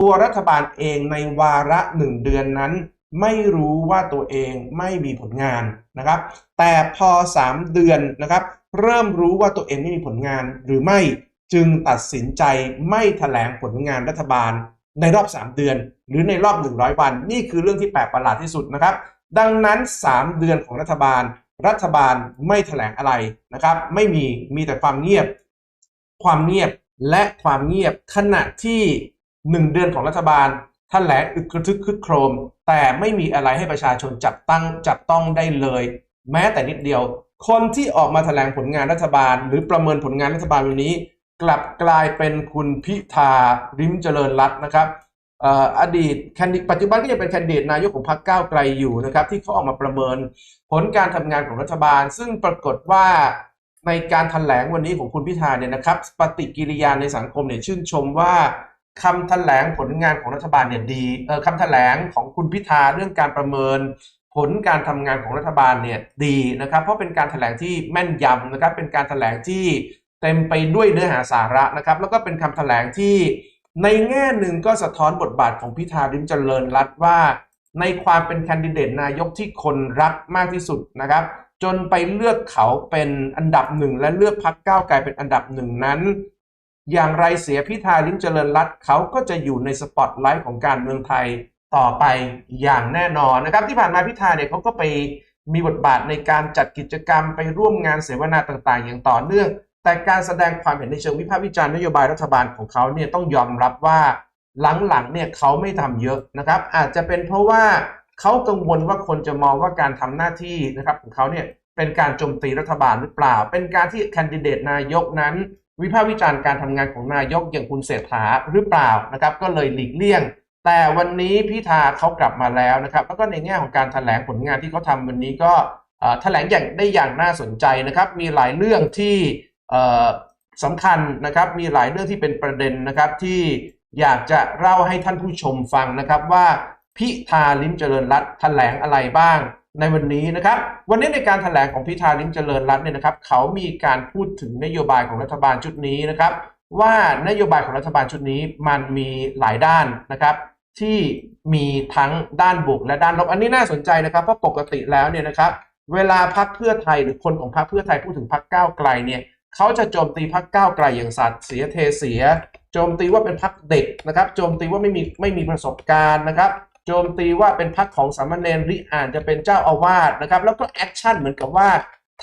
ตัวรัฐบาลเองในวาระหนึ่งเดือนนั้น ไม่รู้ว่าตัวเองไม่มีผลงานนะครับ แต่พอ 3 เดือนนะครับ เริ่มรู้ว่าตัวเองไม่มีผลงานหรือไม่จึงตัดสินใจไม่แถลงผลงานรัฐบาล ในรอบ 3 เดือน หรือในรอบ 100 วัน นี่คือเรื่องที่แปลกประหลาดที่สุดนะครับ ดังนั้น 3 เดือนของรัฐบาล รัฐบาลไม่แถลงอะไรนะครับ ไม่มีมีแต่ความเงียบ ความเงียบและความเงียบขณะที่ หนึ่งเดือนของรัฐบาลแถลงอึกระทึกคึกโครม แต่ไม่มีอะไรให้ประชาชนจับตั้งจับต้องได้เลย แม้แต่นิดเดียว คนที่ออกมาแถลงผลงานรัฐบาล หรือประเมินผลงานรัฐบาลวันนี้ กลับกลายเป็นคุณพิธาริมเจริญรัตน์นะครับอดีตแคนดิปัจจุบันก็ยังเป็นแคนดิเดตนายกของพรรคก้าวไกลอยู่นะครับที่เขาออกมาประเมินผลการทำงานของรัฐบาล ซึ่งปรากฏว่าในการแถลงวันนี้ของคุณพิธาเนี่ยนะครับ ปฏิกิริยาในสังคมเนี่ยชื่นชมว่า คำแถลงผลงานของรัฐบาลเนี่ยดีเออคำแถลงของคุณพิธาเรื่องการประเมิน ผลการทำงานของรัฐบาลเนี่ยดีนะครับ เพราะเป็นการแถลงที่แม่นยำนะครับ เป็นการแถลงที่เต็มไปด้วยเนื้อหาสาระนะครับ แล้วก็เป็นคำแถลงที่ในแง่หนึ่งก็สะท้อนบทบาทของพิธาริมเจริญรัตว่า ในความเป็นแคนดิเดตนายกที่คนรักมากที่สุดนะครับ จนไปเลือกเขาเป็นอันดับหนึ่งและเลือกพักก้าวไกลเป็นอันดับหนึ่งนั้น อย่างไรเสียพิธาลิ้มเจริญรัตเขาก็จะอยู่ในสปอตไลท์ของการเมืองไทยต่อไปอย่างแน่นอนนะครับ ที่ผ่านมาพิธาเนี่ยเขาก็ไปมีบทบาทในการจัดกิจกรรมไปร่วมงานเสวนาต่างๆ อย่างต่อเนื่อง แต่การแสดงความเห็นในเชิงวิพากษ์วิจารณ์นโยบายรัฐบาลของเขาเนี่ยต้องยอมรับว่าหลังๆเนี่ยเขาไม่ทำเยอะนะครับ อาจจะเป็นเพราะว่าเขากังวลว่าคนจะมองว่าการทำหน้าที่นะครับของเขาเนี่ยเป็นการโจมตีรัฐบาลหรือเปล่า เป็นการที่แคนดิเดตนายกนั้น วิพากษ์วิจารณ์การทำงานของนายกอย่างคุณเศรษฐาหรือเปล่านะครับ ก็เลยหลีกเลี่ยง แต่วันนี้พิธาเขากลับมาแล้วนะครับ แล้วก็ในแง่ของการแถลงผลงานที่เขาทำวันนี้ก็เอ่อแถลงอย่างได้อย่างน่าสนใจนะครับ มีหลายเรื่องที่สำคัญนะครับ มีหลายเรื่องที่เป็นประเด็นนะครับที่อยากจะเล่าให้ท่านผู้ชมฟังนะครับว่าพิธาลิ้มเจริญรัตน์แถลงอะไรบ้าง ในวันนี้นะครับ วันนี้ในการแถลงของพิธาลิ้มเจริญรัตน์เนี่ยนะครับ เขามีการพูดถึงนโยบายของรัฐบาลชุดนี้นะครับ ว่านโยบายของรัฐบาลชุดนี้มันมีหลายด้านนะครับ ที่มีทั้งด้านบวกและด้านลบอันนี้น่าสนใจนะครับเพราะปกติแล้วเนี่ยนะครับเวลาพักเพื่อไทยหรือคนของพักเพื่อไทยพูดถึงพักก้าวไกลเนี่ยเขาจะโจมตีพักก้าวไกลอย่างสัตว์เสียเทเสีย โจมตีว่าเป็นพักเด็กนะครับ โจมตีว่าไม่มีไม่มีประสบการณ์นะครับ โจมตีว่าเป็นพักของสามเณรรืออ่านจะเป็นเจ้าอาวาสนะครับ แล้วก็แอคชั่นเหมือนกับว่า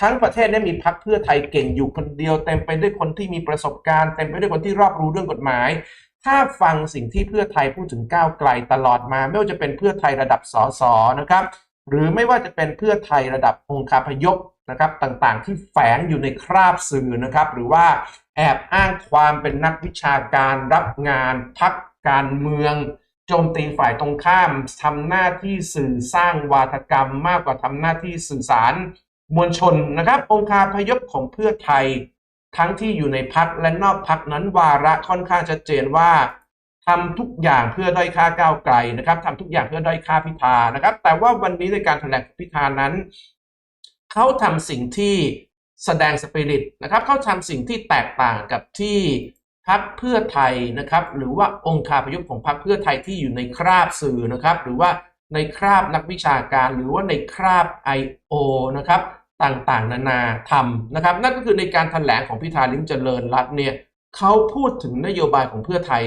ทั้งประเทศเนี่ยมีพักเพื่อไทยเก่งอยู่คนเดียวเต็มไปด้วยคนที่มีประสบการณ์เต็มไปด้วยคนที่รอบรู้เรื่องกฎหมาย ถ้าฟังสิ่งที่เพื่อไทยพูดถึงก้าวไกลตลอดมา ไม่ว่าจะเป็นเพื่อไทยระดับสสนะครับ หรือไม่ว่าจะเป็นเพื่อไทยระดับองค์คาพยพนะครับต่างๆ ที่แฝงอยู่ในคราบสื่อนะครับ หรือว่าแอบอ้างความเป็นนักวิชาการรับงานพักการเมือง โจมตีฝ่ายตรงข้ามทำหน้าที่สื่อสร้างวาทกรรมมากกว่าทำหน้าที่สื่อสารมวลชนนะครับ องค์คาพยพของเพื่อไทย ทั้งที่อยู่ในพักและนอกพักนั้นวาระค่อนข้างชัดเจนว่าทำทุกอย่างเพื่อด้อยค่าก้าวไกลนะครับทำทุกอย่างเพื่อด้อยค่าพิธานะครับ แต่ว่าวันนี้ในการแถลงพิธานั้นเขาทำสิ่งที่แสดงสปิริตนะครับเขาทำสิ่งที่แตกต่างกับที่ พักเพื่อไทยนะครับ หรือว่าองค์คาพยพของพักเพื่อไทยที่อยู่ในคราบสื่อนะครับ หรือว่าในคราบนักวิชาการหรือว่าในคราบ I.O. นะครับต่างๆ นานาทำนะครับ นั่นก็คือในการแถลงของพิธาลิมเจริญรัตน์เนี่ยเขาพูดถึงนโยบายของเพื่อไทย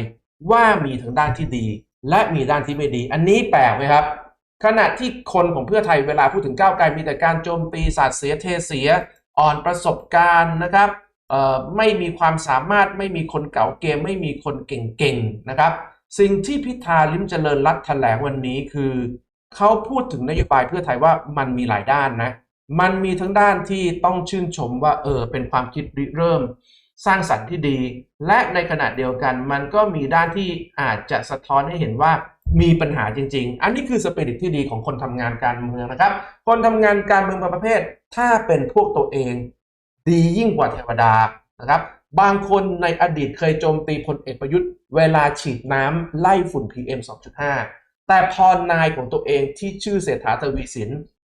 ว่ามีทั้งด้านที่ดี และมีด้านที่ไม่ดี อันนี้แปลกไหมครับ ขณะที่คนของเพื่อไทยเวลาพูดถึงก้าวไกลมีแต่การโจมตีสาดเสียเทเสีย อ่อนประสบการณ์นะครับ ไม่มีความสามารถไม่มีคนเก่าเกม ไม่มีคนเก่งๆนะครับ สิ่งที่พิธาลิมเจริญรัตแถลงวันนี้คือเขาพูดถึงนโยบายเพื่อไทยว่ามันมีหลายด้านนะมันมีทั้งด้านที่ต้องชื่นชมว่าเออเป็นความคิดริเริ่ม สร้างสรรค์ที่ดี และในขณะเดียวกันมันก็มีด้านที่อาจจะสะท้อนให้เห็นว่ามีปัญหาจริง ๆ อันนี้คือสปิริตที่ดีของคนทำงานการเมืองนะครับ คนทำงานการเมืองประเภท ถ้าเป็นพวกตัวเอง ดียิ่งกว่าเทวดานะครับบางคนในอดีตเคยโจมตีพลเอกประยุทธ์ เวลาฉีดน้ำไล่ฝุ่น PM 2.5 แต่พอนายของตัวเองที่ชื่อเศรษฐาทวีสิน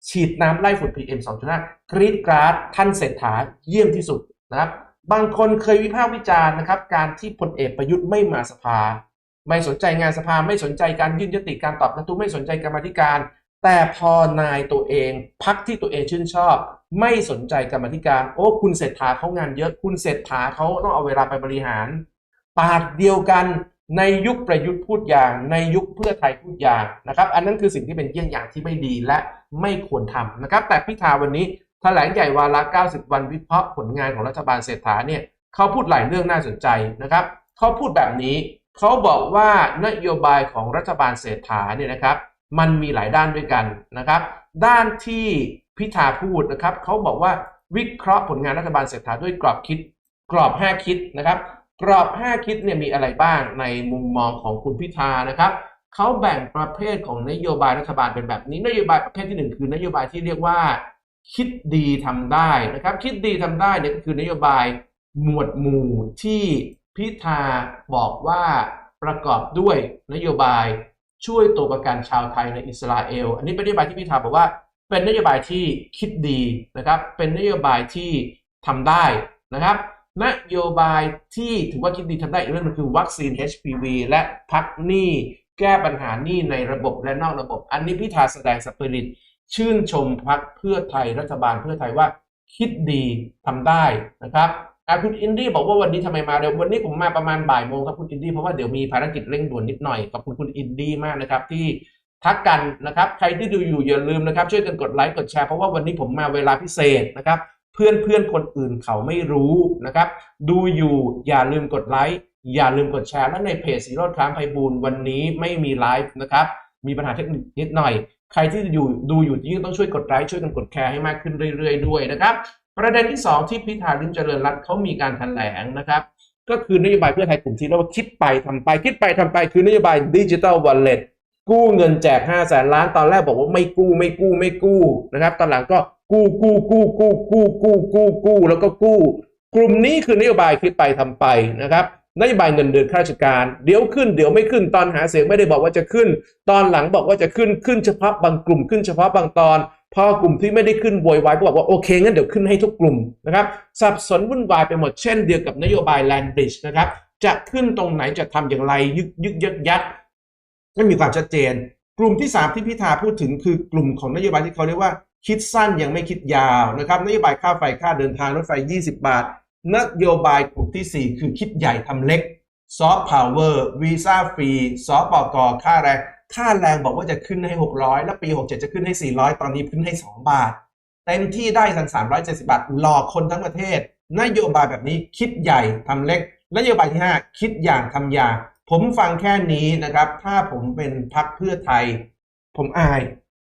ฉีดน้ำไล่ฝุ่น PM 2.5 กรีดกราดท่านเศรษฐาเยี่ยมที่สุดนะครับ บางคนเคยวิพากษ์วิจารณ์นะครับ การที่พลเอกประยุทธ์ไม่มาสภา ไม่สนใจงานสภาไม่สนใจการยื่นยติการตอบกระทู้ไม่สนใจกรรมธิการ แต่พอนายตัวเองพักที่ตัวเองชื่นชอบ ไม่สนใจกรรมธิการโอ้คุณเศรษฐาเขางานเยอะคุณเศรษฐาเขาต้องเอาเวลาไปบริหาร ปากเดียวกันในยุคประยุทธ์พูดอย่าง ในยุคเพื่อไทยพูดอย่างนะครับ อันนั้นคือสิ่งที่เป็นเยี่ยงอย่างที่ไม่ดีและไม่ควรทำนะครับ แต่พิธาวันนี้แถลงใหญ่วาระ 90 วันวิเคราะห์ผลงานของรัฐบาลเศรษฐาเนี่ยเขาพูดหลายเรื่องน่าสนใจนะครับเขาพูดแบบนี้เขาบอกว่านโยบายของรัฐบาลเศรษฐาเนี่ยนะครับ มันมีหลายด้านด้วยกันนะครับ ด้านที่พิธาพูดนะครับเขาบอกว่าวิเคราะห์ผลงานรัฐบาลเศรษฐาด้วยกรอบคิด กรอบ 5 คิดนะครับ กรอบ 5 คิดเนี่ยมีอะไรบ้างในมุมมองของคุณพิธานะครับเขาแบ่งประเภทของนโยบายรัฐบาลเป็นแบบนี้นโยบายประเภทที่หนึ่งคือนโยบายที่เรียกว่า คิดดีทำได้นะครับ คิดดีทำได้เนี่ยคือนโยบายหมวดหมู่ที่พิธาบอกว่าประกอบด้วยนโยบาย ช่วยตัวประกันชาวไทยในอิสราเอล อันนี้เป็นนโยบายที่พิธาบอกว่า เป็นนโยบายที่คิดดีนะครับ เป็นนโยบายที่ทำได้นะครับ นโยบายที่ถือว่าคิดดีทำได้อีกเรื่องหนึงคือวัคซีน HPV และพักหนี้แก้ปัญหาหนี้ในระบบและนอกระบบ อันนี้พิธาแสดงสปิริตชื่นชมพักเพื่อไทยรัฐบาลเพื่อไทยว่าคิดดีทำได้นะครับ คุณอินดี้บอกว่าวันนี้ทำไมมาเร็ววันนี้ผมมาประมาณบ่ายโมงครับคุณอินดี้เพราะว่าเดี๋ยวมีภารกิจเร่งด่วนนิดหน่อยขอบคุณคุณอินดี้มากนะครับที่ทักกันนะครับ ใครที่ดูอยู่อย่าลืมนะครับ ช่วยกันกดไลค์กดแชร์เพราะว่าวันนี้ผมมาเวลาพิเศษนะครับ เพื่อนเพื่อนคนอื่นเขาไม่รู้นะครับ ดูอยู่อย่าลืมกดไลค์อย่าลืมกดแชร์และในเพจสีโรดค้ามไพบูลย์วันนี้ไม่มีไลฟ์นะครับ มีปัญหาเทคนิคนิดหน่อย ใครที่อยู่ดูอยู่ยิ่งต้องช่วยกดไลค์ช่วยกันกดแชร์ให้มากขึ้นเรื่อยๆด้วยนะครับ ประเด็นที่ 2 ที่พิธาลิมเจริญรัตน์เขามีการแถลงนะครับ ก็คือนโยบายเพื่อไทยกลุ่มที่เรียกว่าคิดไปทำไป คิดไปทำไป คือนโยบายดิจิ t a ลวอลเล็ตกู้เงินแจก5แสนล้านตอนแรกบอกว่าไม่กู้ไม่กู้ไม่กู้นะครับตอนหลังก็กู้กู้กู้กู้กู้กู้กู้กู้แล้วก็กู้ กลุ่มนี้คือนโยบายคิดไปทำไปนะครับนโยบายเงินเดือนข้าราชการ เดี๋ยวขึ้นเดี๋ยวไม่ขึ้นตอนหาเสียงไม่ได้บอกว่าจะขึ้น ตอนหลังบอกว่าจะขึ้นขึ้นเฉพาะบางกลุ่มขึ้นเฉพาะบางตอน พอกลุ่มที่ไม่ได้ขึ้นโวยวายก็บอกว่าโอเคงั้นเดี๋ยวขึ้นให้ทุกกลุ่มนะครับสับสนวุ่นวายไปหมดเช่นเดียวกับนโยบาย Land Bridge นะครับจะขึ้นตรงไหนจะทำอย่างไรยึกยึกยักยักไม่มีความชัดเจน กลุ่มที่ 3 ที่พิธาพูดถึงคือกลุ่มของนโยบายที่เขาเรียกว่า คิดสั้นยังไม่คิดยาวนะครับนโยบายค่าไฟค่าเดินทางรถไฟ 20 บาท นโยบายกลุ่มทีสี่4 คือคิดใหญ่ทำเล็กซอฟต์พาวเวอร์วีซ่าฟรีสปกค่าแรง ค่าแรงบอกว่าจะขึ้นให้ 600 แล้วปี 67 จะขึ้นให้ 400 ตอนนี้ขึ้นให้ 2 บาท เต็มที่ได้ทั้ง370 บาท หลอกคนทั้งประเทศ นโยบายแบบนี้คิดใหญ่ทำเล็ก นโยบายที่ 5 คิดอย่างทำอย่าง ผมฟังแค่นี้นะครับ ถ้าผมเป็นพักเพื่อไทย ผมอาย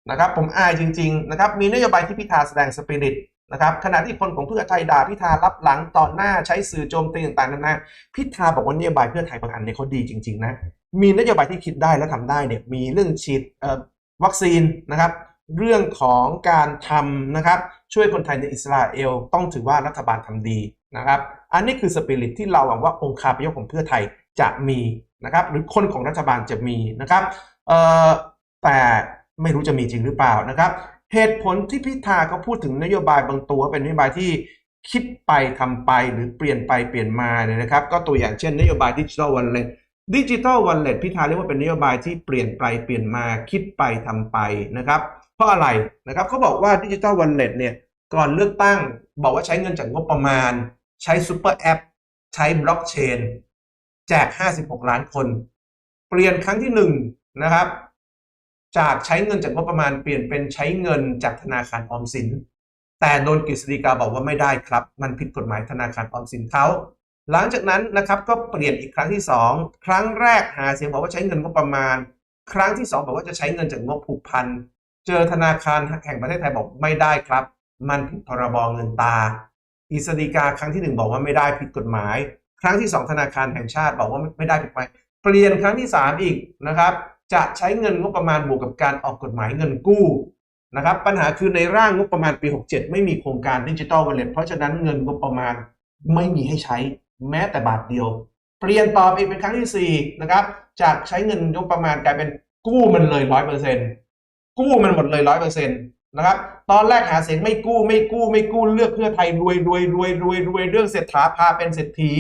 นะครับ ผมอายจริง ๆ นะครับ มีนโยบายที่พิธาแสดงสปิริตนะครับขณะที่คนของเพื่อไทยด่าพิธารับหลังต่อหน้าใช้สื่อโจมตีต่างๆนานาพิธาบอกว่านโยบายเพื่อไทยบางอันเนี่ยเขาดีจริง ๆ นะ มีนโยบายที่คิดได้และทำได้เนี่ยมีเรื่องฉีดวัคซีนนะครับ เรื่องของการทำนะครับช่วยคนไทยในอิสราเอลต้องถือว่ารัฐบาลทำดีนะครับ อันนี้คือสปิริตที่เราหวังว่าองค์คาพยพของเพื่อไทยจะมีนะครับหรือคนของรัฐบาลจะมีนะครับแต่ไม่รู้จะมีจริงหรือเปล่านะครับ เหตุผลที่พิธาเขาพูดถึงนโยบายบางตัวเป็นนโยบายที่คิดไปทำไปหรือเปลี่ยนไปเปลี่ยนมาเนี่ยนะครับ ก็ตัวอย่างเช่นนโยบายดิจิทัลวันเล็ต ดิจิทัลวันเล็ตพิธาเรียกว่าเป็นนโยบายที่เปลี่ยนไปเปลี่ยนมาคิดไปทำไปนะครับ เพราะอะไรนะครับเขาบอกว่าดิจิทัลวันเล็ตเนี่ยก่อนเลือกตั้งบอกว่าใช้เงินจากงบประมาณ ใช้ซูเปอร์แอป ใช้บล็อกเชนแจก 56 ล้านคน เปลี่ยนครั้งที่หนึ่งนะครับ จากใช้เงินจากงบประมาณเปลี่ยนเป็นใช้เงินจากธนาคารออมสิน แต่โดนกฤษฎีกาบอกว่าไม่ได้ครับ มันผิดกฎหมายธนาคารออมสินเขา หลังจากนั้นนะครับก็เปลี่ยนอีกครั้งที่ 2 ครั้งแรกหาเสียงบอกว่าใช้เงินงบประมาณ ครั้งที่ 2 บอกว่าจะใช้เงินจากงบผูกพันเจอธนาคารแห่งประเทศไทยบอกไม่ได้ครับ มันผิดพรบเงินตากฤษฎีกาครั้งที่ 1 บอกว่าไม่ได้ผิดกฎหมาย ครั้งที่ 2 ธนาคารแห่งชาติบอกว่าไม่ได้ผิดกฎหมายเปลี่ยนครั้งที่ 3 อีกนะครับจะใช้เงินงบประมาณบวกกับการออกกฎหมายเงินกู้นะครับปัญหาคือในร่างงบประมาณปี 67 ไม่มีโครงการดิจิ t a ลวอลเล็ตเพราะฉะนั้นเงินงบประมาณไม่มีให้ใช้ แม้แต่บาทเดียว เปลี่ยนต่อไปเป็นครั้งที่4นะครับจากใช้เงินงบประมาณกลายเป็นกู้มันเลยร้อยเปอร์เซ็นต์กู้มันหมดเลยร้อยเปอร์เซ็นต์นะครับตอนแรกหาเสียงไม่กู้ไม่กู้ไม่กู้เลือกเพื่อไทยรวยรวยรวยรวยรวยเรื่องเศรษฐาพาเป็นเศรษฐี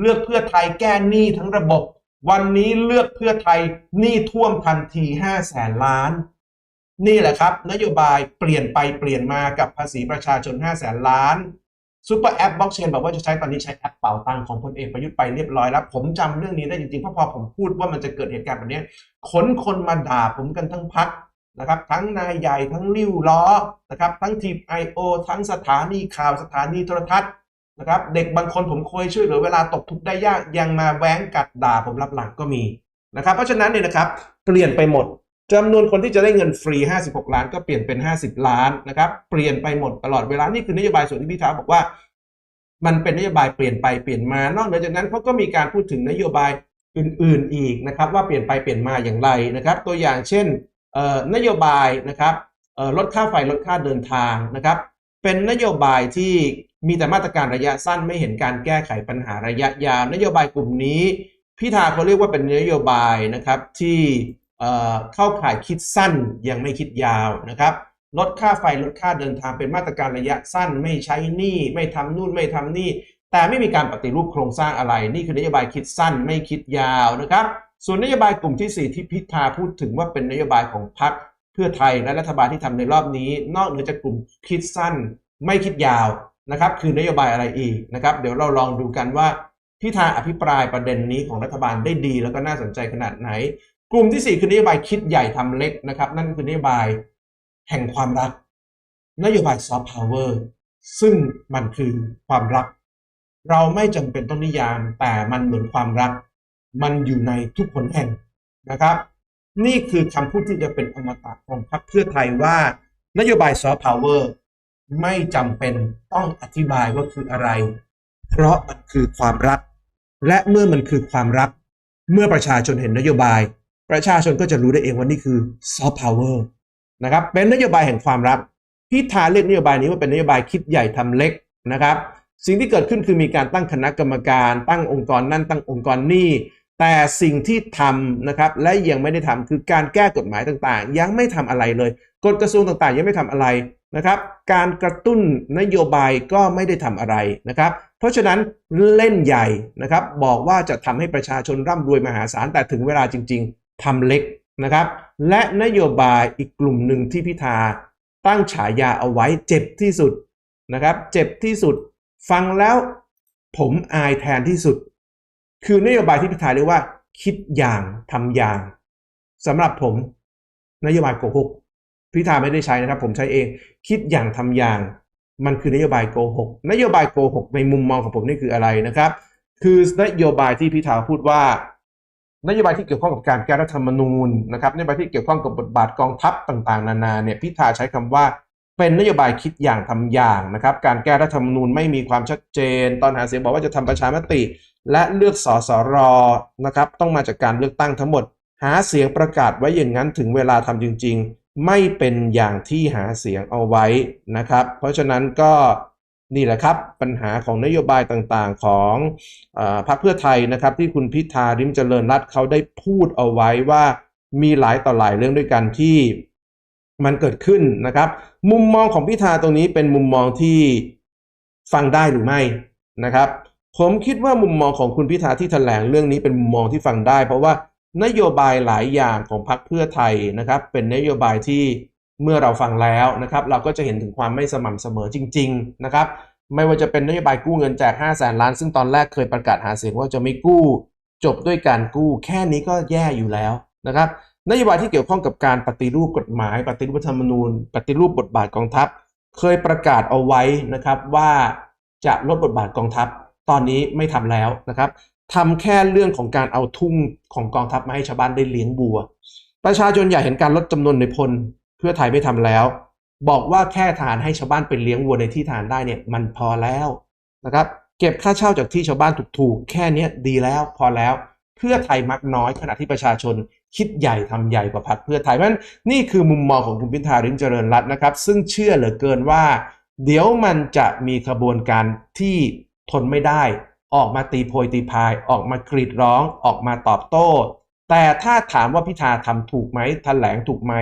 เลือกเพื่อไทยแก้หนี้ทั้งระบบ วันนี้เลือกเพื่อไทยหนี้ท่วมทันที5แสนล้าน นี่แหละครับ นโยบายเปลี่ยนไปเปลี่ยนมากับภาษีประชาชน5แสนล้าน ซูเปอร์แอปบล็อกเชนบอกว่าจะใช้ตอนนี้ใช้แอปเป่าตังของพลเอกประยุทธ์ไปเรียบร้อยแล้ว ผมจำเรื่องนี้ได้จริงๆเพราะพอผมพูดว่ามันจะเกิดเหตุการณ์แบบนี้ขนคนมาด่าผมกันทั้งพักนะครับ ทั้งนายใหญ่ทั้งริ้วล้อนะครับทั้งทีม I.O. ทั้งสถานีข่าวสถานีโทรทัศน์นะครับ เด็กบางคนผมเคยช่วยเหลือเวลาตกทุกข์ได้ยากยังมาแว้งกัดด่าผมรับหลังก็มีนะครับ เพราะฉะนั้นเนี่ยนะครับเปลี่ยนไปหมด จำนวนคนที่จะได้เงินฟรี 56 ล้านก็เปลี่ยนเป็น 50 ล้านนะครับ เปลี่ยนไปหมดตลอดเวลา นี่คือนโยบายส่วนที่พิธาบอกว่า มันเป็นนโยบายเปลี่ยนไปเปลี่ยนมา นอกเหนือจากนั้นเขาก็มีการพูดถึงนโยบายอื่น ๆ อีกนะครับ ว่าเปลี่ยนไปเปลี่ยนมาอย่างไรนะครับ ตัวอย่างเช่นนโยบายนะครับลดค่าไฟลดค่าเดินทางนะครับ เป็นนโยบายที่มีแต่มาตรการระยะสั้นไม่เห็นการแก้ไขปัญหาระยะยาว นโยบายกลุ่มนี้พิธาเขาเรียกว่าเป็นนโยบายนะครับที่ เข้าข่ายคิดสั้นยังไม่คิดยาวนะครับลดค่าไฟลดค่าเดินทางเป็นมาตรการระยะสั้น ไม่ใช้หนี้ไม่ทำนู่นไม่ทำนี่ แต่ไม่มีการปฏิรูปโครงสร้างอะไร นี่คือนโยบายคิดสั้นไม่คิดยาวนะครับ ส่วนนโยบายกลุ่มที่ 4 ที่พิธาพูดถึงว่าเป็นนโยบายของพรรคเพื่อไทยและรัฐบาลที่ทำในรอบนี้ นอกเหนือจากกลุ่มคิดสั้น ไม่คิดยาวนะครับ คือนโยบายอะไรอีกนะครับ เดี๋ยวเราลองดูกันว่าพิธาอภิปรายประเด็นนี้ของรัฐบาลได้ดี แล้วก็น่าสนใจขนาดไหน กลุ่มที่ 4 คือนโยบายคิดใหญ่ทำเล็กนะครับ นั่นคือนโยบายแห่งความรัก นโยบายซอฟต์พาวเวอร์ซึ่งมันคือความรัก เราไม่จำเป็นต้องนิยามแต่มันเหมือนความรัก มันอยู่ในทุกคนแห่งนะครับ นี่คือคำพูดที่จะเป็นอมตะของพรรคเพื่อไทยว่านโยบายซอฟต์พาวเวอร์ไม่จำเป็นต้องอธิบายว่าคืออะไร เพราะมันคือความรัก และเมื่อมันคือความรัก เมื่อประชาชนเห็นนโยบาย ประชาชนก็จะรู้ได้เองว่านี่คือซอฟต์พาวเวอร์นะครับเป็นนโยบายแห่งความรักพิธาเรียกนโยบายนี้ว่าเป็นนโยบายคิดใหญ่ทำเล็กนะครับ สิ่งที่เกิดขึ้นคือมีการตั้งคณะกรรมการ ตั้งองค์กรนั่นตั้งองค์กรนี่ แต่สิ่งที่ทำนะครับและยังไม่ได้ทำคือการแก้กฎหมายต่างๆ ยังไม่ทำอะไรเลยกฎกระทรวงต่างๆ ยังไม่ทำอะไรนะครับ การกระตุ้นนโยบายก็ไม่ได้ทำอะไรนะครับ เพราะฉะนั้นเล่นใหญ่นะครับบอกว่าจะทำให้ประชาชนร่ำรวยมหาศาลแต่ถึงเวลาจริง ๆ ทำเล็กนะครับ และนโยบายอีกกลุ่มหนึ่งที่พิธาตั้งฉายาเอาไว้เจ็บที่สุดนะครับ เจ็บที่สุด ฟังแล้วผมอายแทนที่สุด คือนโยบายที่พิธาเรียกว่า คิดอย่างทำอย่างสำหรับผมนโยบายโกหกพิธาไม่ได้ใช้นะครับ ผมใช้เอง คิดอย่างทำอย่าง มันคือนโยบายโกหกนโยบายโกหกในมุมมองของผมนี่คืออะไรนะครับ คือนโยบายที่พิธาพูดว่า นโยบายที่เกี่ยวข้องกับการแก้รัฐธรรมนูญนะครับนโยบายที่เกี่ยวข้องกับบทบาทกองทัพต่างๆ นานาเนี่ยพิธาใช้คำว่าเป็นนโยบายคิดอย่างทำอย่างนะครับการแก้รัฐธรรมนูญไม่มีความชัดเจน ตอนหาเสียงบอกว่าจะทำประชามติ และเลือกสสรนะครับต้องมาจากการเลือกตั้งทั้งหมด หาเสียงประกาศไว้อย่างนั้นถึงเวลาทำจริง ๆ ไม่เป็นอย่างที่หาเสียงเอาไว้นะครับ เพราะฉะนั้นก็ นี่แหละครับ ปัญหาของนโยบายต่างๆของอพรรคเพื่อไทยนะครับ ที่คุณพิธาริมเจริญรัตเขาได้พูดเอาไว้ว่ามีหลายต่อหลายเรื่องด้วยกันที่มันเกิดขึ้นนะครับ มุมมองของพิธาตรงนี้เป็นมุมมองที่ฟังได้หรือไม่นะครับ ผมคิดว่ามุมมองของคุณพิธาที่ถแถลงเรื่องนี้เป็นมุมมองที่ฟังได้ เพราะว่านโยบายหลายอย่างของพรรคเพื่อไทยนะครับ เป็นนโยบายที่ เมื่อเราฟังแล้วนะครับเราก็จะเห็นถึงความไม่สม่ำเสมอจริงๆนะครับไม่ว่าจะเป็นนโยบายกู้เงินแจก 5 0 0แสนล้าน ซึ่งตอนแรกเคยประกาศหาเสียงว่าจะไม่กู้ จบด้วยการกู้ แค่นี้ก็แย่อยู่แล้วนะครับนโยบายที่เกี่ยวข้องกับการปฏิรูปกฎหมาย ปฏิรูปธรรมนูญ ปฏิรูปบทบาทกองทัพ เคยประกาศเอาไว้นะครับว่าจะลดบทบาทกองทัพ ตอนนี้ไม่ทำแล้วนะครับทำแค่เรื่องของการเอาทุ่งของกองทัพมาให้ชาวบ้านได้เลี้ยงบัว ประชาชนอยากเห็นการลดจำนวนในพล พื่อไทยไม่ทำแล้ว บอกว่าแค่ทานให้ชาวบ้านไปเลี้ยงวัวในที่ทานได้เนี่ยมันพอแล้วนะครับเก็บค่าเช่าจากที่ชาวบ้านถูกๆแค่นี้ดีแล้วพอแล้ว เพื่อไทยมักน้อยขณะที่ประชาชนคิดใหญ่ทำใหญ่กว่าพรรคเพื่อไทยเพราะนั้นนี่คือมุมมองของคุณพิธาริมเจริญรัตน์นะครับ ซึ่งเชื่อเหลือเกินว่า เดี๋ยวมันจะมีขบวนการที่ทนไม่ได้ ออกมาตีโพยตีพาย ออกมากรีดร้อง ออกมาตอบโต้ แต่ถ้าถามว่าพิธาทำถูกไหมแถลงถูกไหม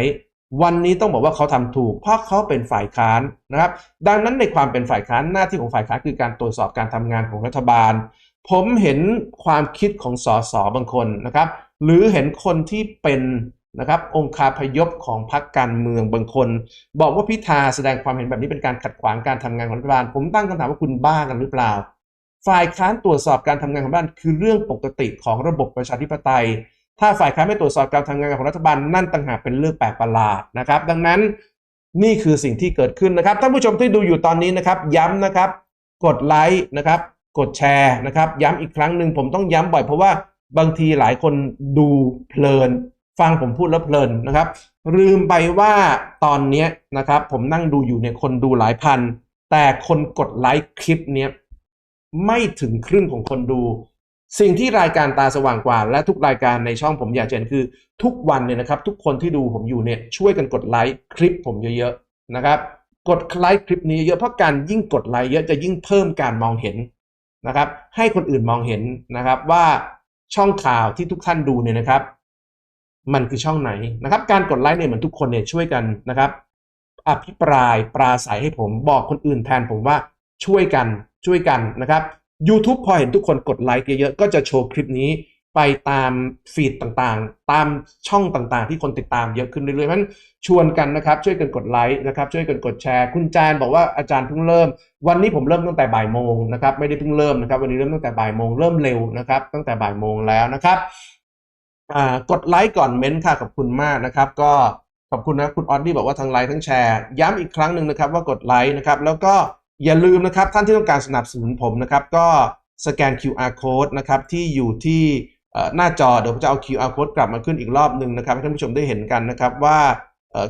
วันนี้ต้องบอกว่าเขาทำถูก เพราะเขาเป็นฝ่ายค้านนะครับ ดังนั้นในความเป็นฝ่ายค้านหน้าที่ของฝ่ายค้านคือการตรวจสอบการทำงานของรัฐบาล ผมเห็นความคิดของสสบางคนนะครับ หรือเห็นคนที่เป็นนะครับองค์คาพยพของพรรคการเมืองบางคน บอกว่าพิธาแสดงความเห็นแบบนี้เป็นการขัดขวางการทำงานของรัฐบาล ผมตั้งคำถามว่าคุณบ้ากันหรือเปล่า ฝ่ายค้านตรวจสอบการทำงานของรัฐบาลคือเรื่องปกติของระบบประชาธิปไตย ถ้าฝ่ายค้านไม่ตรวจสอบการทำงานของรัฐบาลนั่นต่างหากเป็นเรื่องแปลกประหลาดนะครับ ดังนั้นนี่คือสิ่งที่เกิดขึ้นนะครับท่านผู้ชมที่ดูอยู่ตอนนี้นะครับ ย้ำนะครับ กดไลค์นะครับ กดแชร์นะครับ ย้ำอีกครั้งหนึ่งผมต้องย้ำบ่อยเพราะว่าบางทีหลายคนดูเพลิน ฟังผมพูดแล้วเพลินนะครับ ลืมไปว่าตอนนี้นะครับ ผมนั่งดูอยู่เนี่ยคนดูหลายพัน แต่คนกดไลค์คลิปเนี้ยไม่ถึงครึ่งของคนดู สิ่งที่รายการตาสว่างกว่า และทุกรายการในช่องผมอยากเห็นคือ ทุกวันเนี่ยนะครับ ทุกคนที่ดูผมอยู่เนี่ยช่วยกันกดไลค์คลิปผมเยอะๆนะครับ กดไลค์คลิปนี้เยอะเพราะการยิ่งกดไลค์เยอะจะยิ่งเพิ่มการมองเห็นนะครับ ให้คนอื่นมองเห็นนะครับว่าช่องข่าวที่ทุกท่านดูเนี่ยนะครับ มันคือช่องไหนนะครับ การกดไลค์เนี่ยเหมือนทุกคนเนี่ยช่วยกันนะครับ อภิปรายปราศัยให้ผมบอกคนอื่นแทนผมว่าช่วยกันช่วยกันนะครับ YouTube พอเห็นทุกคนกดไลค์เยอะๆก็จะโชว์คลิปนี้ไปตามฟีดต่างๆ ตามช่องต่างๆ ที่คนติดตามเยอะขึ้นเรื่อยๆมันชวนกันนะครับ ช่วยกันกดไลค์นะครับ ช่วยกันกดแชร์ คุณแจนบอกว่าอาจารย์เพิ่งเริ่ม วันนี้ผมเริ่มตั้งแต่บ่ายโมงนะครับ ไม่ได้เพิ่งเริ่มนะครับ วันนี้เริ่มตั้งแต่บ่ายโมงเริ่มเร็วนะครับ ตั้งแต่บ่ายโมงแล้วนะครับกดไลค์ก่อนเม้นต์ค่ะขอบคุณมากนะครับ ก็ขอบคุณนะคุณออดดี้บอกว่าทั้งไลค์ทั้งแชร์ ย้ำอีกครั้งหนึ่งนะครับว่ากดไลค์นะครับแล้วก็ อย่าลืมนะครับท่านที่ต้องการสนับสนุนผมนะครับ ก็สแกน QR code นะครับที่อยู่ที่หน้าจอเดี๋ยวผมจะเอา QR code กลับมาขึ้นอีกรอบหนึ่งนะครับให้ท่านผู้ชมได้เห็นกันนะครับว่า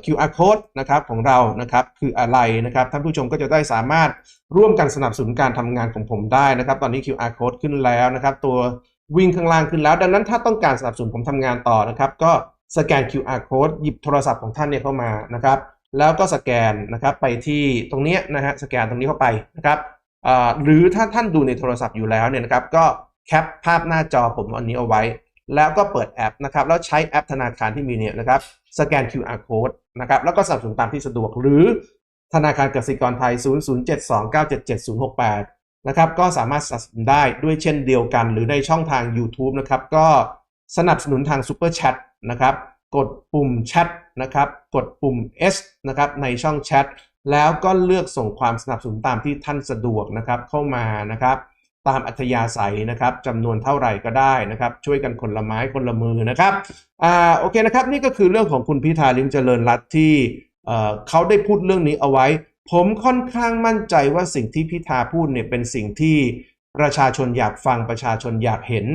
QR code นะครับของเรานะครับคืออะไรนะครับท่านผู้ชมก็จะได้สามารถร่วมกันสนับสนุนการทำงานของผมได้นะครับ ตอนนี้ QR code ขึ้นแล้วนะครับ ตัววิ่งข้างล่างขึ้นแล้ว ดังนั้นถ้าต้องการสนับสนุนผมทำงานต่อนะครับ ก็สแกน QR code หยิบโทรศัพท์ของท่านเนี่ยเข้ามานะครับ แล้วก็สแกนนะครับไปที่ตรงนี้นะฮะสแกนตรงนี้เข้าไปนะครับหรือถ้าท่านดูในโทรศัพท์อยู่แล้วเนี่ยนะครับก็แคปภาพหน้าจอผมอันนี้เอาไว้ แล้วก็เปิดแอปนะครับแล้วใช้แอปธนาคารที่มีเนี่ยนะครับสแกน QR code นะครับแล้วก็สับสนตามที่สะดวกหรือธนาคารกสิกรไทย 0072977068 นะครับ ก็สามารถสนับสนุนได้ด้วยเช่นเดียวกัน หรือในช่องทาง YouTube นะครับ ก็สนับสนุนทาง Super Chat นะครับ กดปุ่มแชทนะครับ กดปุ่ม S นะครับในช่องแชท แล้วก็เลือกส่งความสนับสนุนตามที่ท่านสะดวกนะครับเข้ามานะครับ ตามอัธยาศัยนะครับจำนวนเท่าไหร่ก็ได้นะครับ ช่วยกันคนละไม้คนละมือนะครับอ่าโอเคนะครับ นี่ก็คือเรื่องของคุณพิธาลิมเจริญรัตที่เอ่อเขาได้พูดเรื่องนี้เอาไว้ ผมค่อนข้างมั่นใจว่าสิ่งที่พิธาพูดเนี่ยเป็นสิ่งที่ ประชาชนอยากฟังประชาชนอยากเห็น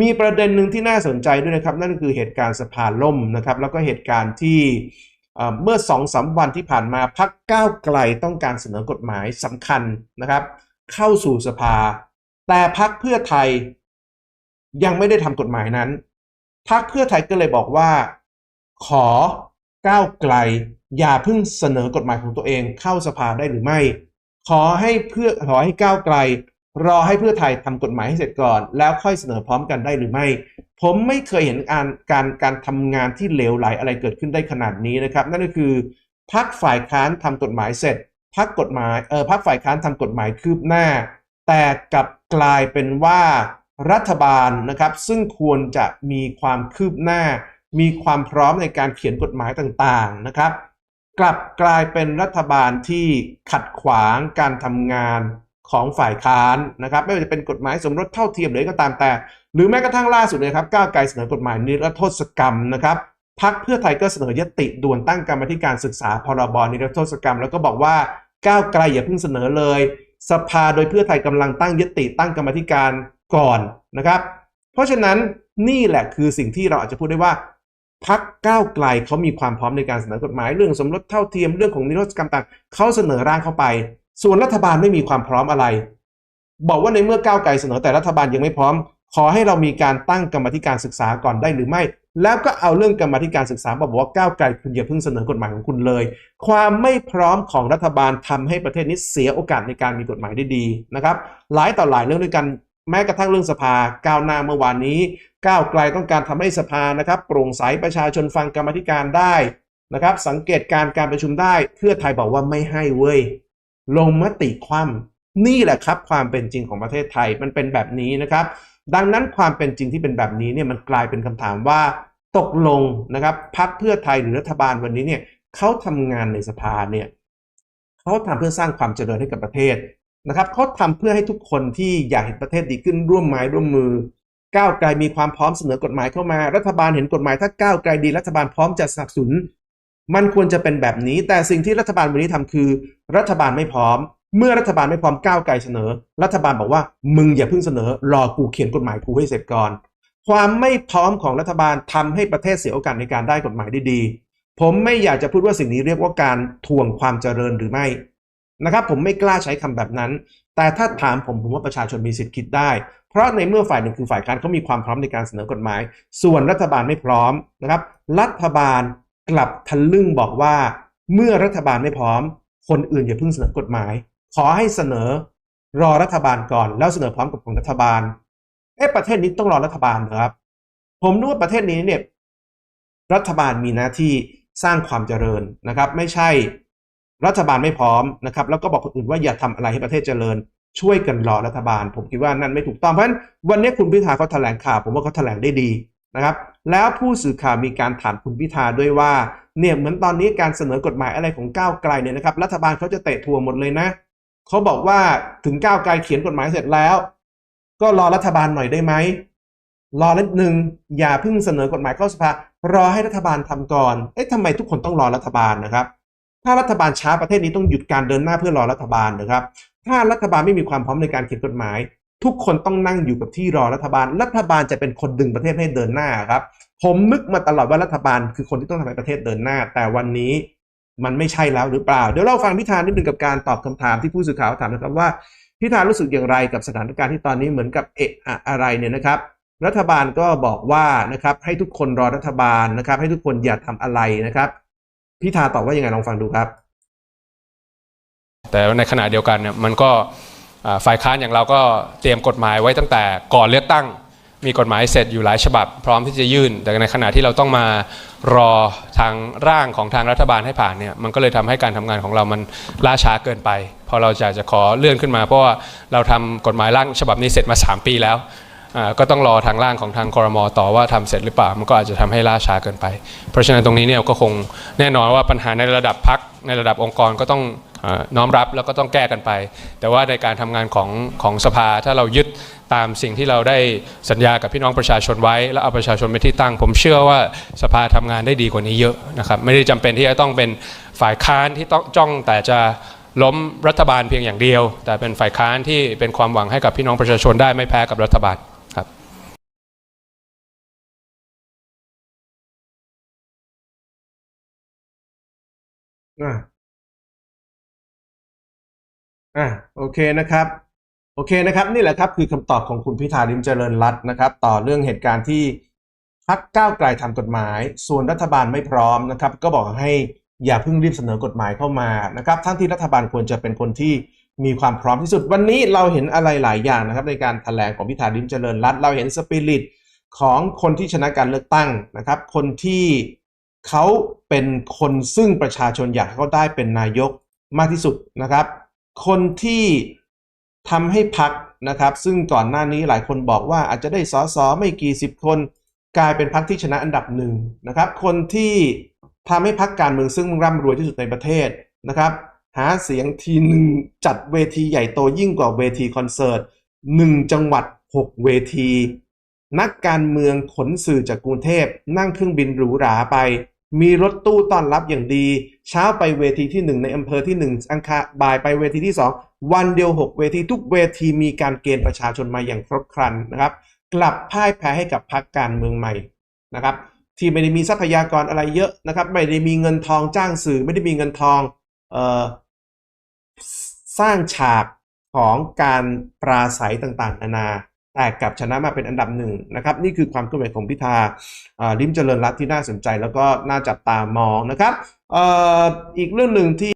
มีประเด็นหนึ่งที่น่าสนใจด้วยนะครับ นั่นก็คือเหตุการณ์สภาล่มนะครับ แล้วก็เหตุการณ์ที่เมื่อสองสามวันที่ผ่านมาพักก้าวไกลต้องการเสนอกฎหมายสำคัญนะครับ เข้าสู่สภา แต่พักเพื่อไทยยังไม่ได้ทำกฎหมายนั้นพักเพื่อไทยก็เลยบอกว่า ขอก้าวไกล อย่าเพิ่งเสนอกฎหมายของตัวเองเข้าสภาได้หรือไม่ ขอให้เพื่อขอให้ก้าวไกล รอให้เพื่อไทยทำกฎหมายให้เสร็จก่อน แล้วค่อยเสนอพร้อมกันได้หรือไม่ ผมไม่เคยเห็นการการการทำงานที่เลวไหลอะไรเกิดขึ้นได้ขนาดนี้นะครับ นั่นก็คือพักฝ่ายค้านทำกฎหมายเสร็จพักกฎหมายเออพักฝ่ายค้านทำกฎหมายคืบหน้า แต่กลับกลายเป็นว่ารัฐบาลนะครับซึ่งควรจะมีความคืบหน้า มีความพร้อมในการเขียนกฎหมายต่างๆนะครับ กลับกลายเป็นรัฐบาลที่ขัดขวางการทำงาน ของฝ่ายค้านนะครับไม่ว่าจะเป็นกฎหมายสมรสเท่าเทียมหรือก็ตามแต่ หรือแม้กระทั่งล่าสุดเนยครับก้าวไกลเสนอกฎหมายนิรโทษกรรมนะครับพักเพื่อไทยก็เสนอยติด่วนตั้งกรรมธิการศึกษาพรบนิรโทษกรรม แล้วก็บอกว่าก้าวไกลอย่าเพิ่งเสนอเลย สภาโดยเพื่อไทยกำลังตั้งยติตั้งกรรมธิการก่อนนะครับ เพราะฉะนั้นนี่แหละคือสิ่งที่เราอาจจะพูดได้ว่าพักก้าวไกลเขามีความพร้อมในการเสนอกฎหมายเรื่องสมรสเท่าเทียมเรื่องของนิรโทษกรรมต่างเขาเสนอร่างเข้าไป ส่วนรัฐบาลไม่มีความพร้อมอะไร บอกว่าในเมื่อก้าวไกลเสนอแต่รัฐบาลยังไม่พร้อม ขอให้เรามีการตั้งกรรมธิการศึกษาก่อนได้หรือไม่ แล้วก็เอาเรื่องกรรมธิการศึกษามาบอกว่าก้าวไกลคุณอย่าเพิ่งเสนอกฎหมายของคุณเลย ความไม่พร้อมของรัฐบาลทำให้ประเทศนี้เสียโอกาสในการมีกฎหมายได้ดีนะครับหลายต่อหลายเรื่องด้วยกันแม้กระทั่งเรื่องสภาก้าวหน้าเมื่อวานนี้ก้าวไกลต้องการทำให้สภานะครับ โปร่งใสประชาชนฟังกรรมธิการได้นะครับ สังเกตการการประชุมได้เพื่อไทยบอกว่าไม่ให้เว้ย ลงมติคว่ำนี่แหละครับ ความเป็นจริงของประเทศไทยมันเป็นแบบนี้นะครับ ดังนั้นความเป็นจริงที่เป็นแบบนี้เนี่ยมันกลายเป็นคำถามว่าตกลงนะครับพักเพื่อไทยหรือรัฐบาลวันนี้เนี่ยเขาทำงานในสภาเนี่ยเขาทำเพื่อสร้างความเจริญให้กับประเทศนะครับเขาทำเพื่อให้ทุกคนที่อยากเห็นประเทศดีขึ้นร่วมไม้ร่วมมือ ก้าวไกลมีความพร้อมเสนอกฎหมายเข้ามา รัฐบาลเห็นกฎหมายถ้าก้าวไกลดีรัฐบาลพร้อมจะสนับสนุน มันควรจะเป็นแบบนี้ แต่สิ่งที่รัฐบาลวันนี้ทำคือ รัฐบาลไม่พร้อม เมื่อรัฐบาลไม่พร้อมก้าวไกลเสนอ รัฐบาลบอกว่ามึงอย่าเพิ่งเสนอ รอกูเขียนกฎหมายกูให้เสร็จก่อน ความไม่พร้อมของรัฐบาลทำให้ประเทศเสียโอกาสในการได้กฎหมายได้ดีผมไม่อยากจะพูดว่าสิ่งนี้เรียกว่าการทวงความเจริญหรือไม่นะครับผมไม่กล้าใช้คำแบบนั้น แต่ถ้าถามผมผมว่าประชาชนมีสิทธิ์คิดได้ เพราะในเมื่อฝ่ายหนึ่งคือฝ่ายค้านเขามีความพร้อมในการเสนอกฎหมาย ส่วนรัฐบาลไม่พร้อมนะครับ รัฐบาล กลับทะลึ่งบอกว่าเมื่อรัฐบาลไม่พร้อม คนอื่นอย่าเพิ่งเสนอกฎหมาย ขอให้เสนอรอรัฐบาลก่อน แล้วเสนอพร้อมกับของรัฐบาลเอ๊ะประเทศนี้ต้องรอรัฐบาลเหรอครับ ผมนึกว่าประเทศนี้เนี่ยรัฐบาลมีหน้าที่สร้างความเจริญนะครับ ไม่ใช่รัฐบาลไม่พร้อมนะครับ แล้วก็บอกคนอื่นว่าอย่าทำอะไรให้ประเทศเจริญ ช่วยกันรอรัฐบาล ผมคิดว่านั่นไม่ถูกต้องเพราะฉะนั้นวันนี้คุณพิธาเขาแถลงข่าวผมว่าเขาแถลงได้ดีนะครับ แล้วผู้สื่อข่าวมีการถามคุณพิธาด้วยว่าเนี่ยเหมือนตอนนี้การเสนอกฎหมายอะไรของก้าวไกลเนี่ยนะครับรัฐบาลเขาจะเตะทัวหมดเลยนะเขาบอกว่าถึงก้าวไกลเขียนกฎหมายเสร็จแล้ว ก็รอรัฐบาลหน่อยได้ไหมรอนิดนึงอย่าเพิ่งเสนอกฎหมายเข้าสภารอให้รัฐบาลทำก่อน เอ๊ะทำไมทุกคนต้องรอรัฐบาลนะครับ ถ้ารัฐบาลช้าประเทศนี้ต้องหยุดการเดินหน้าเพื่อรอรัฐบาลนะครับ ถ้ารัฐบาลไม่มีความพร้อมในการเขียนกฎหมาย ทุกคนต้องนั่งอยู่กับที่รอรัฐบาล รัฐบาลจะเป็นคนดึงประเทศให้เดินหน้าครับ ผมนึกมาตลอดว่ารัฐบาลคือคนที่ต้องทำให้ประเทศเดินหน้า แต่วันนี้มันไม่ใช่แล้วหรือเปล่า เดี๋ยวเราฟังพิธานิดนึงกับการตอบคำถามที่ผู้สื่อข่าวถามนะครับว่าพิธารู้สึกอย่างไรกับสถานการณ์ที่ตอนนี้เหมือนกับเอะอะอะไรเนี่ยนะครับ รัฐบาลก็บอกว่านะครับให้ทุกคนรอรัฐบาลนะครับ ให้ทุกคนอย่าทำอะไรนะครับ พิธาตอบว่ายังไงลองฟังดูครับ แต่ในขณะเดียวกันเนี่ยมันก็ ฝ่ายค้านอย่างเราก็เตรียมกฎหมายไว้ตั้งแต่ก่อนเลือกตั้ง มีกฎหมายเสร็จอยู่หลายฉบับ พร้อมที่จะยื่น แต่ในขณะที่เราต้องมารอทางร่างของทางรัฐบาลให้ผ่านเนี่ยมันก็เลยทำให้การทำงานของเรามันล่าช้าเกินไป พอเราจะจะขอเลื่อนขึ้นมา เพราะว่าเราทำกฎหมายร่างฉบับนี้เสร็จมา 3 ปีแล้ว ก็ต้องรอทางร่างของทางคอรมอต่อว่าทำเสร็จหรือเปล่ามันก็อาจจะทำให้ล่าช้าเกินไป เพราะฉะนั้นตรงนี้เนี่ยก็คงแน่นอนว่าปัญหาในระดับพักในระดับองค์กรก็ต้องอน้อมรับแล้วก็ต้องแก้กันไป แต่ว่าในการทำงานของของสภาถ้าเรายึดตามสิ่งที่เราได้สัญญากับพี่น้องประชาชนไว้ แล้วเอาประชาชนเป็นที่ตั้ง ผมเชื่อว่าสภาทำงานได้ดีกว่านี้เยอะนะครับไม่ได้จำเป็นที่จะต้องเป็นฝ่ายค้านที่ต้องจ้องแต่จะล้มรัฐบาลเพียงอย่างเดียว แต่เป็นฝ่ายค้านที่เป็นความหวังให้กับพี่น้องประชาชนได้ไม่แพ้กับรัฐบาล อ่าอ่าโอเคนะครับ โอเคนะครับ นี่แหละครับคือคำตอบของคุณพิธาลิมเจริญรัตน์นะครับ ต่อเรื่องเหตุการณ์ที่พักก้าวไกลทำกฎหมาย ส่วนรัฐบาลไม่พร้อมนะครับ ก็บอกให้อย่าเพิ่งรีบเสนอกฎหมายเข้ามานะครับทั้งที่รัฐบาลควรจะเป็นคนที่มีความพร้อมที่สุดวันนี้เราเห็นอะไรหลายอย่างนะครับ ในการแถลงของพิธาลิมเจริญรัตน์เราเห็นสปิริตของคนที่ชนะการเลือกตั้งนะครับ คนที่ เขาเป็นคนซึ่งประชาชนอยากให้เขาได้เป็นนายกมากที่สุดนะครับ คนที่ทำให้พักนะครับซึ่งก่อนหน้านี้หลายคนบอกว่าอาจจะได้สอสอไม่กี่สิบคน กลายเป็นพักที่ชนะอันดับหนึ่งนะครับ คนที่ทำให้พักการเมืองซึ่งร่ำรวยที่สุดในประเทศนะครับหาเสียงทีหนึ่งจัดเวทีใหญ่โตยิ่งกว่าเวทีคอนเสิร์ตหนึ่งจังหวัดหกเวที นักการเมืองขนสื่อจากกรุงเทพนั่งเครื่องบินหรูหราไป มีรถตู้ต้อนรับอย่างดี เช้าไปเวทีที่หนึ่งในอำเภอที่หนึ่งอังคารบ่ายไปเวทีที่สองวันเดียวหกเวทีทุกเวทีมีการเกณฑ์ประชาชนมาอย่างครบครันนะครับ กลับพ่ายแพ้ให้กับพรรคการเมืองใหม่นะครับ ที่ไม่ได้มีทรัพยากรอะไรเยอะนะครับ ไม่ได้มีเงินทองจ้างสื่อ ไม่ได้มีเงินทองออสร้างฉากของการปราศัยต่างๆ นานา แต่กลับชนะมาเป็นอันดับหนึ่งนะครับนี่คือความเคลื่อนไหวของพิธาลิมเจริญรัตที่น่าสนใจแล้วก็น่าจับตามองนะครับอออีกเรื่องหนึ่งที่